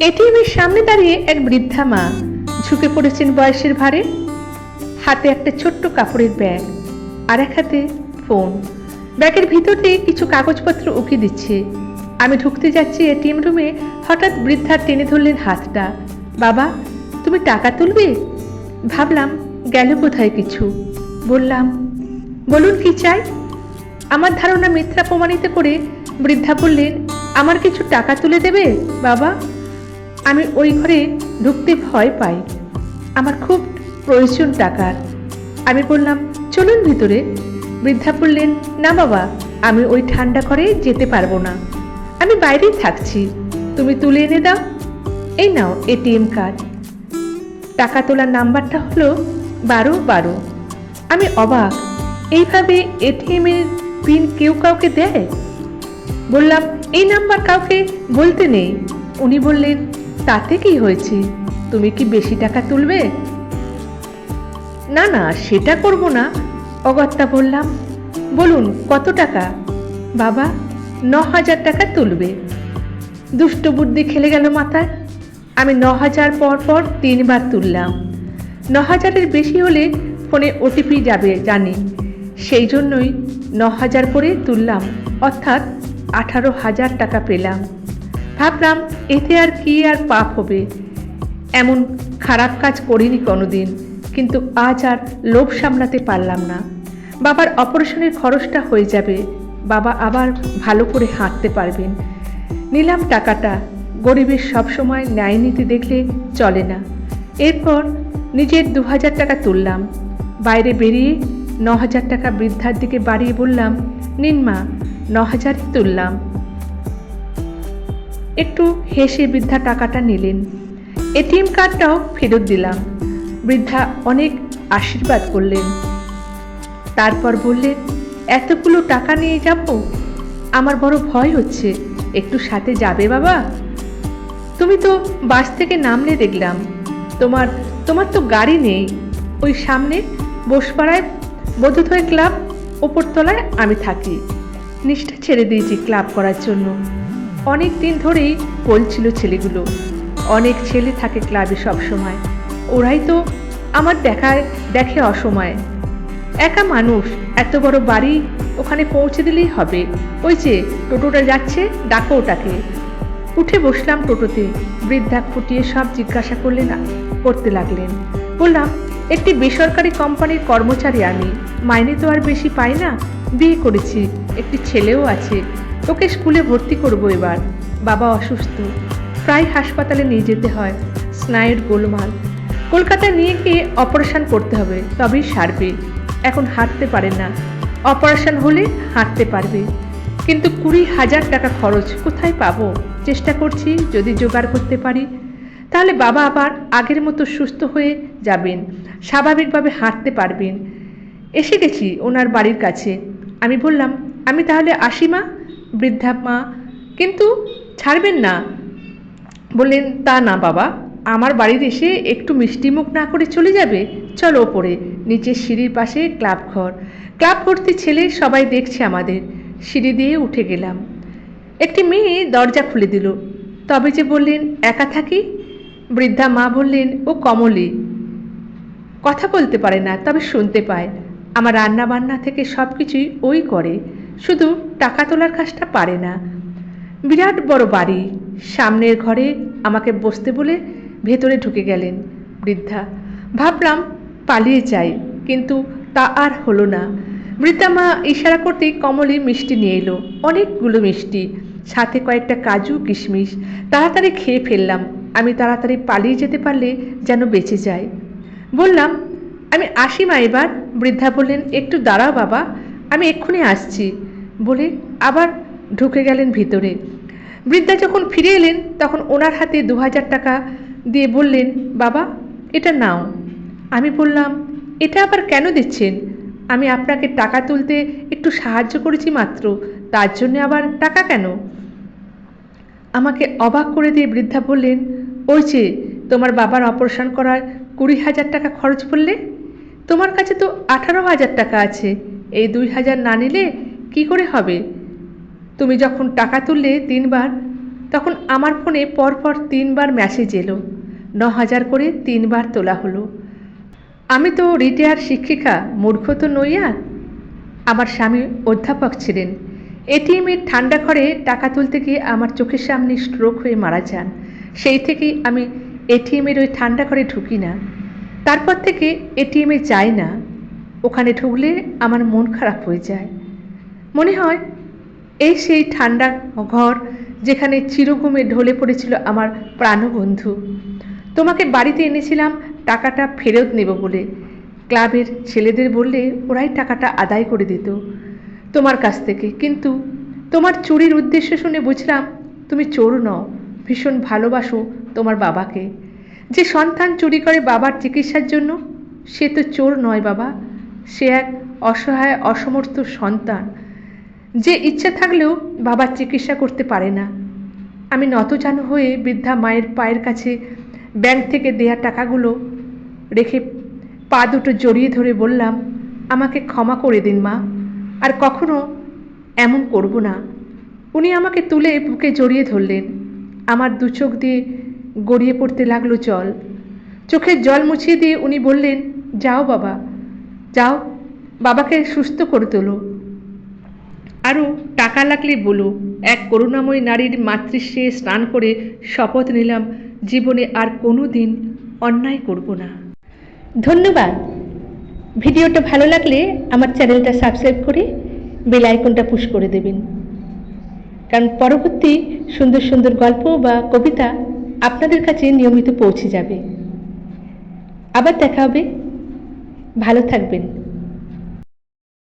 এটিএমের সামনে দাঁড়িয়ে এক বৃদ্ধা মা। ঝুঁকে পড়েছেন বয়সের ভারে হাতে একটা ছোট্ট কাপড়ের ব্যাগ আর এক হাতে ফোন। ব্যাগের ভিতর দিয়ে কিছু কাগজপত্র উকি দিচ্ছে। আমি ঢুকতে যাচ্ছি এটিএম রুমে। হঠাৎ বৃদ্ধা টেনে ধরলেন হাতটা। বাবা, তুমি টাকা তুলবে? ভাবলাম, গেল কোথায় কিছু। বললাম, বলুন কি চাই? আমার ধারণা মিথ্যা প্রমাণিত করে বৃদ্ধা বললেন, আমার কিছু টাকা তুলে দেবে, বাবা? আমি ওই ঘরে ঢুকতে ভয় পাই। আমার খুব প্রয়োজন টাকার। আমি বললাম, চলুন ভিতরে। বৃদ্ধা বললেন, না বাবা, আমি ওই ঠান্ডা ঘরে যেতে পারব না। আমি বাইরেই থাকছি। তুমি তুলে এনে দাও। এই নাও এটিএম কার্ড। টাকা তোলার নাম্বারটা হলো বারো বারো। আমি অবাক, এইভাবে এটিএম এর পিন কেউ কাউকে দেয়? বললাম, এই নাম্বার কাউকে বলতে নেই। উনি বললেন তাতে কি হয়েছে? তুমি কি বেশি টাকা তুলবে? না না, সেটা করব না, অগত্যা বললাম। বলুন, কত টাকা? বাবা ন হাজার টাকা তুলবে। দুষ্ট বুদ্ধি খেলে গেল মাথায়। আমি ন হাজার পর পর তিনবার তুললাম। ন হাজারের বেশি হলে ফোনে ওটিপি যাবে, জানি। সেই জন্যই ন হাজার করে তুললাম। অর্থাৎ আঠারো হাজার টাকা পেলাম। ভাবলাম, এতে আর কি আর পাপ হবে? এমন খারাপ কাজ করিনি কোনোদিন, কিন্তু আজ আর লোভ সামলাতে পারলাম না। বাবার অপারেশনের খরচটা হয়ে যাবে, বাবা আবার ভালো করে হাঁটতে পারবেন। নিলাম টাকাটা, গরিবের সবসময় ন্যায় নীতি দেখলে চলে না। এরপর নিজের দু হাজার টাকা তুললাম। বাইরে বেরিয়ে ন হাজার টাকা বৃদ্ধার দিকে বাড়িয়ে বললাম, নিন মা, ন হাজারই তুললাম। একটু হেসে বৃদ্ধা টাকাটা নিলেন। এটিএম কার্ডটাও ফেরত দিলাম। বৃদ্ধা অনেক আশীর্বাদ করলেন। তারপর বললেন, এতগুলো টাকা নিয়ে যাব? আমার বড় ভয় হচ্ছে। একটু সাথে যাবে বাবা? তুমি তো বাস থেকে নামলে দেখলাম। তোমার তোমার তো গাড়ি নেই। ওই সামনে বসপাড়ায় বোধোদয় ক্লাব, ওপরতলায় আমি থাকি। নিষ্ঠা ছেড়ে দিয়েছি ক্লাব করার জন্য। অনেক দিন ধরেই বলছিল ছেলেগুলো। অনেক ছেলে থাকে ক্লাবে সব সময় ওরাই তো আমার দেখায়, দেখে অসময়। একা মানুষ, এত বড় বাড়ি ওখানে পৌঁছে দিলেই হবে। ওই যে, টোটোটা যাচ্ছে, ডাকো ওটাকে। উঠে বসলাম টোটোতে। বৃদ্ধা ফুটিয়ে সব জিজ্ঞাসা করলেন, করতে লাগলেন। বললাম, একটি বেসরকারি কোম্পানির কর্মচারী আমি। মাইনে তো আর বেশি পাই না। বিয়ে করেছি। একটি ছেলেও আছে। ওকে স্কুলে ভর্তি করব এবার। বাবা অসুস্থ। প্রায় হাসপাতালে নিয়ে যেতে হয়। স্নায়ুর গোলমাল। কলকাতায় নিয়ে গিয়ে অপারেশন করতে হবে, তবেই সারবে। এখন হাঁটতে পারে না। অপারেশন হলে হাঁটতে পারবে। কিন্তু কুড়ি হাজার টাকা খরচ কোথায় পাবো? চেষ্টা করছি যদি জোগাড় করতে পারি। তাহলে বাবা আবার আগের মতো সুস্থ হয়ে যাবেন। স্বাভাবিকভাবে হাঁটতে পারবেন। এসে গেছি ওনার বাড়ির কাছে। আমি বললাম, আমি তাহলে আসি মা? বৃদ্ধা মা কিন্তু ছাড়বেন না। বললেন, তা না বাবা, আমার বাড়ির এসে একটু মিষ্টি মুখ না করে চলে যাবে? চলো ওপরে নিচের সিঁড়ির পাশে ক্লাব ঘর। ক্লাব ছেলে সবাই দেখছে আমাদের। সিঁড়ি দিয়ে উঠে গেলাম। একটি মেয়ে দরজা খুলে দিল। তবে যে বললেন, একা থাকি? বৃদ্ধা মা বললেন, ও কমলি। কথা বলতে পারে না, তবে শুনতে পায়। আমার রান্না বান্না থেকে সব কিছুই ওই করে। শুধু টাকা তোলার কাজটা পারে না। বিরাট বড় বাড়ি। সামনের ঘরে আমাকে বসতে বলে ভেতরে ঢুকে গেলেন বৃদ্ধা। ভাবলাম পালিয়ে যাই, কিন্তু তা আর হলো না। বৃদ্ধা মা ইশারা করতেই কমলি মিষ্টি নিয়ে এলো। অনেকগুলো মিষ্টি, সাথে কয়েকটা কাজু, কিশমিশ। তাড়াতাড়ি খেয়ে ফেললাম। আমি তাড়াতাড়ি পালিয়ে যেতে পারলে যেন বেঁচে যায় বললাম, আমি আসি মা এবার। বৃদ্ধা বললেন, একটু দাঁড়াও বাবা, আমি এক্ষুনি আসছি। বলে আবার ঢুকে গেলেন ভিতরে। বৃদ্ধা যখন ফিরে এলেন, তখন ওনার হাতে দু হাজার টাকা দিয়ে বললেন, বাবা, এটা নাও। আমি বললাম, এটা আবার কেন দিচ্ছেন? আমি আপনাকে টাকা তুলতে একটু সাহায্য করেছি মাত্র, তার জন্য আবার টাকা কেন? আমাকে অবাক করে দিয়ে বৃদ্ধা বললেন, ওই যে, তোমার বাবার অপারেশন করার কুড়ি হাজার টাকা খরচ করলে তোমার কাছে তো আঠারো হাজার টাকা আছে, এই দুই হাজার না নিলে কি করে হবে? তুমি যখন টাকা তুললে তিনবার, তখন আমার ফোনে পরপর তিনবার মেসেজ এলো। ন হাজার করে তিনবার তোলা হলো। আমি তো রিটায়ার শিক্ষিকা, মূর্খ তো নই আর। আমার স্বামী অধ্যাপক ছিলেন। এটিএমের ঠান্ডা ঘরে টাকা তুলতে গিয়ে আমার চোখের সামনে স্ট্রোক হয়ে মারা যান। সেই থেকেই আমি এটিএমের ওই ঠান্ডা ঘরে ঢুকি না। তারপর থেকে এটিএমে যাই না। ওখানে ঢুকলে আমার মন খারাপ হয়ে যায়। মনে হয় এই সেই ঠান্ডা ঘর যেখানে চিরঘুমে ঢলে পড়েছিল আমার প্রাণবন্ধু। তোমাকে বাড়িতে এনেছিলাম, টাকাটা ফেরত নেব বলে। ক্লাবের ছেলেদের বললে ওরাই টাকাটা আদায় করে দিত তোমার কাছ থেকে। কিন্তু তোমার চুরির উদ্দেশ্য শুনে বুঝলাম তুমি চোর নও, ভীষণ ভালোবাসো তোমার বাবাকে। যে সন্তান চুরি করে বাবার চিকিৎসার জন্য, সে তো চোর নয় বাবা। সে এক অসহায়, অসমর্থ সন্তান। যে ইচ্ছা থাকলেও বাবার চিকিৎসা করতে পারে না। আমি নতজানু হয়ে বৃদ্ধা মায়ের পায়ের কাছে ব্যাংক থেকে দেয়া টাকাগুলো রেখে পা দুটো জড়িয়ে ধরে বললাম, আমাকে ক্ষমা করে দিন মা, আর কখনো এমন করব না। উনি আমাকে তুলে বুকে জড়িয়ে ধরলেন। আমার দু চোখ দিয়ে গড়িয়ে পড়তে লাগল জল। চোখের জল মুছিয়ে দিয়ে উনি বললেন, যাও বাবা, যাও, বাবাকে সুস্থ করে তোলো। আরও টাকা লাগলে বলো। এক করুণাময়ী নারীর মাতৃশ্বে স্নান করে শপথ নিলাম, জীবনে আর কোনো দিন অন্যায় করব না। ধন্যবাদ। ভিডিওটা ভালো লাগলে আমার চ্যানেলটা সাবস্ক্রাইব করে বেল আইকনটা পুশ করে দেবেন। কারণ পরবর্তী সুন্দর সুন্দর গল্প বা কবিতা আপনাদের কাছে নিয়মিত পৌঁছে যাবে। আবার দেখা হবে। ভালো থাকবেন।